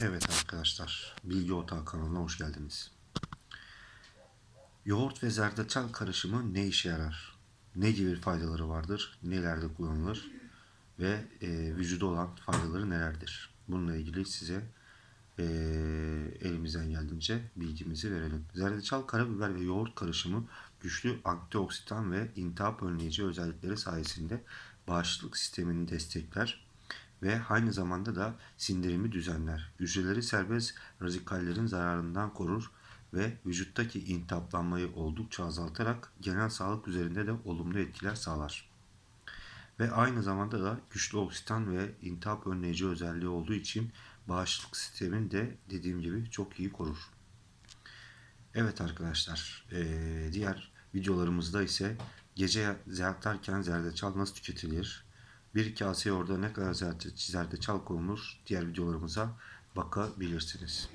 Evet arkadaşlar, Bilgi Otağı kanalına hoş geldiniz. Yoğurt ve zerdeçal karışımı ne işe yarar? Ne gibi faydaları vardır? Nelerde kullanılır? Ve e, vücuda olan faydaları nelerdir? Bununla ilgili size e, elimizden geldiğince bilgimizi verelim. Zerdeçal, karabiber ve yoğurt karışımı güçlü antioksidan ve intihap önleyici özellikleri sayesinde bağışıklık sistemini destekler ve aynı zamanda da sindirimi düzenler. Hücreleri serbest radikallerin zararından korur ve vücuttaki intihaplanmayı oldukça azaltarak genel sağlık üzerinde de olumlu etkiler sağlar. Ve aynı zamanda da güçlü oksidan ve intihap önleyici özelliği olduğu için bağışıklık sistemini de dediğim gibi çok iyi korur. Evet arkadaşlar, diğer videolarımızda ise gece yatarken zerdeçal nasıl tüketilir? Bir kaseye orada ne kadar zerde- zerdeçal konulur? Diğer videolarımıza bakabilirsiniz.